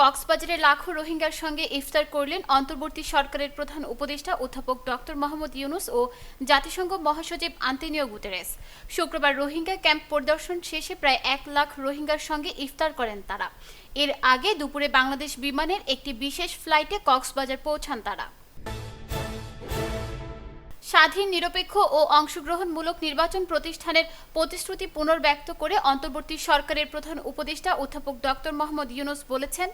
কক্সবাজারে লাখো রোহিঙ্গার সঙ্গে ইফতার করলেন অন্তর্বর্তী সরকারের প্রধান উপদেষ্টা অধ্যাপক ডক্টর মোহাম্মদ ইউনুস ও জাতিসংঘ মহাসচিব আন্তনিও গুতেরেস। শুক্রবার রোহিঙ্গা ক্যাম্প পরিদর্শন শেষে প্রায় এক লাখ রোহিঙ্গার সঙ্গে ইফতার করেন তারা। এর আগে দুপুরে বাংলাদেশ বিমানের একটি বিশেষ ফ্লাইটে কক্সবাজার পৌঁছান তারা। স্বাধীন, নিরপেক্ষ ও অংশগ্রহণমূলক নির্বাচন প্রতিষ্ঠানের প্রতিশ্রুতি পুনর্ব্যক্ত করে অন্তর্বর্তী সরকারের প্রধান উপদেষ্টা অধ্যাপক ডক্টর মোহাম্মদ ইউনুস বলেছেন,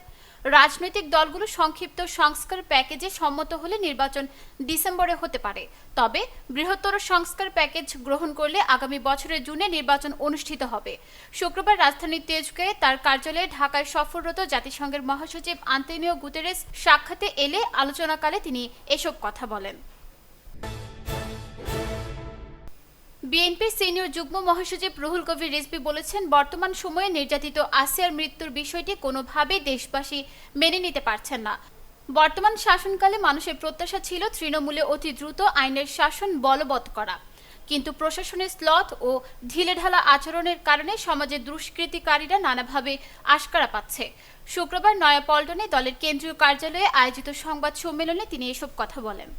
রাজনৈতিক দলগুলো সংক্ষিপ্ত সংস্কার প্যাকেজে সম্মত হলে নির্বাচন ডিসেম্বরে হতে পারে। তবে বৃহত্তর সংস্কার প্যাকেজ গ্রহণ করলে আগামী বছরের জুনে নির্বাচন অনুষ্ঠিত হবে। শুক্রবার রাজধানীর তেজগাঁয়ে তার কার্যালয়ে ঢাকায় সফররত জাতিসংঘের মহাসচিব আন্তনিও গুতেরেস সাক্ষাতে এলে আলোচনাকালে তিনি এসব কথা বলেন। বিএনপির সিনিয়র যুগ্ম মহাসচিব রুহুল কবির রিজভী বলেছেন, বর্তমান সময়ে নির্যাতিত আসিয়ার মৃত্যুর বিষয়টি কোনোভাবেই দেশবাসী মেনে নিতে পারছেন না। বর্তমান শাসনকালে মানুষের প্রত্যাশা ছিল তৃণমূলে অতি দ্রুত আইনের শাসন বলবৎ করা। কিন্তু প্রশাসনের স্লথ ও ঢিলেঢালা আচরণের কারণে সমাজের দুষ্কৃতিকারীরা নানাভাবে আশকারা পাচ্ছে। শুক্রবার নয়াপল্টনে দলের কেন্দ্রীয় কার্যালয়ে আয়োজিত সংবাদ সম্মেলনে তিনি এসব কথা বলেন।